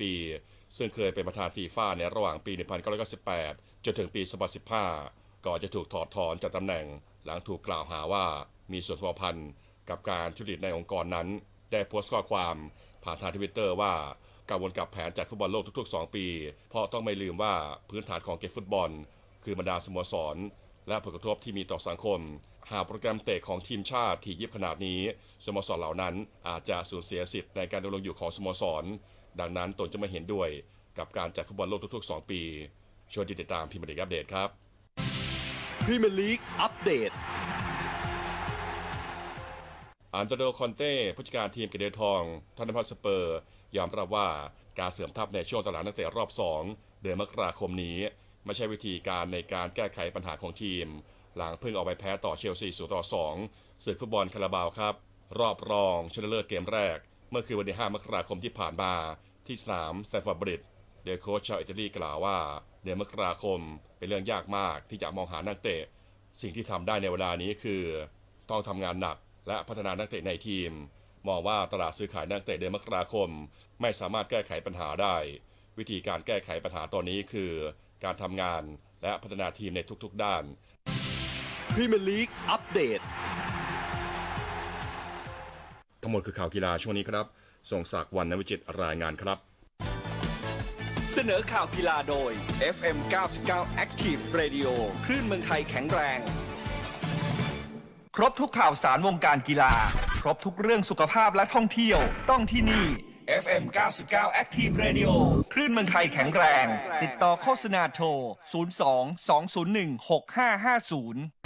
ปี ซึ่งเคยเป็นประธานฟีฟ่าในระหว่างปี 1998 จนถึงปี 2015 ก่อนจะถูกถอดถอนจากตำแหน่ง หลังถูกกล่าวหาว่ามีส่วนพัวพันกับการทุจริตในองค์กรนั้น ได้โพสต์ข้อความผ่านทางทวิตเตอร์ว่ากังวลกับแผนจัดฟุตบอลโลกทุก ๆ 2 ปี เพราะต้องไม่ลืมว่าพื้นฐานของเกมฟุตบอล คือบรรดาสโมสร และผลกระทบที่มีต่อสังคม หากโปรแกรมเตะของทีมชาติที่ยิบขนาดนี้สโมสรเหล่านั้นอาจจะสูญเสียสิทธิ์ในการดำรงอยู่ของสโมสร ดังนั้นตนจะไม่เห็นด้วยกับการจัดฟุตบอลโลกทุกๆ 2 ปีชวนติดตามพิมพ์ดีอัปเดตครับพรีเมียร์ลีกอัปเดตอันเตโดคอนเต้ผู้จัดการทีมเกเดทองทันพัฒสเปอร์ ยอมรับว่าการเสริมทัพในช่วงตลาดนักเตะรอบ 2 เดือนมกราคมนี้ ไม่ใช่วิธีการในการแก้ไขปัญหาของทีม หลังเพิ่งเอาไปแพ้ต่อเชลซี0ต่อ2ศึกฟุตบอลคาราบาวครับ รอบรองชนะเลิศเกมแรก เมื่อคืนวันที่ 5 มกราคมที่ผ่านมา ที่สนามแซฟฟอร์ดบริดจ์โดยโค้ชชาวอิตาลีกล่าวว่าเดือนมกราคมเป็นเรื่องยากมากที่จะมองหานักเตะ สิ่งที่ทำได้ในเวลานี้คือ ต้องทำงานหนักและพัฒนานักเตะในทีม มองว่าตลาดซื้อขายนักเตะเดือนมกราคม ไม่สามารถแก้ไขปัญหาได้ วิธีการแก้ไขปัญหาตอนนี้คือ การทำงานและพัฒนาทีมในทุกๆด้าน พรีเมียร์ลีกอัปเดตทั้งหมดคือข่าวกีฬาช่วงนี้ครับส่งศักดิ์วันนวิจิตรรายงานครับ เสนอข่าวกีฬาโดย FM 99 Active Radio คลื่นเมืองไทยแข็งแรง ครบทุกข่าวสารวงการกีฬา ครบทุกเรื่องสุขภาพและท่องเที่ยวต้องที่นี่ FM 99 Active Radio คลื่นเมืองไทยแข็งแรง ติดต่อโฆษณาโทร 02 201 6550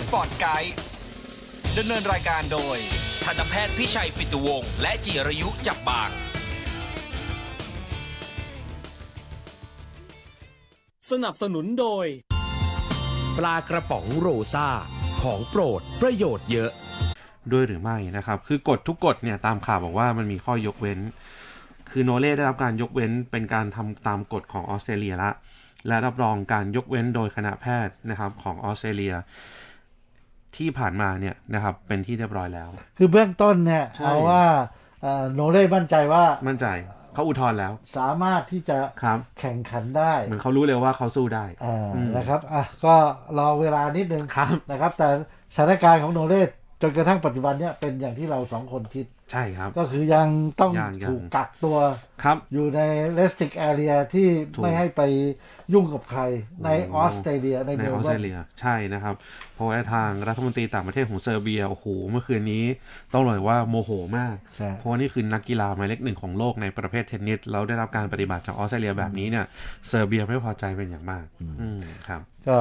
สปอร์ตไกด์ดำเนินรายการโดย ทันตแพทย์พิชัยปิตุวงศ์และจิรยุจับบาง สนับสนุนโดย ปลากระป๋องโรซ่าของโปรดประโยชน์เยอะ ด้วยหรือไม่นะครับ คือกฎทุกกฎเนี่ยตามข่าวบอกว่ามันมีข้อยกเว้น คือโนเล่ได้รับการยกเว้นเป็นการทำตามกฎของออสเตรเลียละ และรับรองการยกเว้นโดยคณะแพทย์นะครับของออสเตรเลีย ที่ผ่านมาเนี่ยนะครับเป็นที่เรียบร้อยแล้ว คือเบื้องต้นเนี่ยใช่ เอาว่าเอ่อโนเล่มั่นใจว่ามั่นใจเขาอุทธรณ์แล้วสามารถที่จะครับ แข่งขันได้เหมือนเขารู้เลยว่าเขาสู้ได้อ่าอืมนะครับอะก็รอเวลานิดนึงครับ นะครับ แต่สถานการณ์ของโนเล่ จนกระทั่งปัจจุบันเนี่ยเป็นอย่างที่เราสองคนคิด ใช่ครับ ก็คือยังต้องยังยัง ถูกกักตัว ครับ อยู่ใน restrict area ที่ถูก ไม่ให้ไปยุ่งกับใคร ในโอ้ออสเตรเลียในในเมอลอสเบิเตรร์นเลียใช่นะครับ เพราะว่าทางรัฐมนตรีต่างประเทศของเซอร์เบียโอ้โหเมื่อคืนนี้ต้องเลยว่าโมโหมาก ใช่เพราะว่านี่คือนักกีฬาหมายเลขหนึ่งของโลกในประเภทเทนนิสแล้วได้รับการปฏิบัติจากออสเตรเลียแบบนี้เนี่ยเซอร์เบียไม่พอใจเป็นอย่างมาก อืมครับ ก็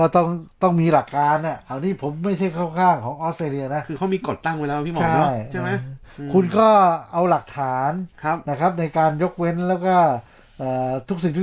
ก็ต้องต้องมีหลักการน่ะเอานี่ผมไม่ใช่เข้าข้างของออสเตรเลียนะ คือเขามีกฎตั้งไว้แล้วพี่หมอใช่เนาะใช่ไหมอืมคุณก็เอาหลักฐานครับนะครับ ในการยกเว้นแล้วก็เอ่อทุกสิ่งทุก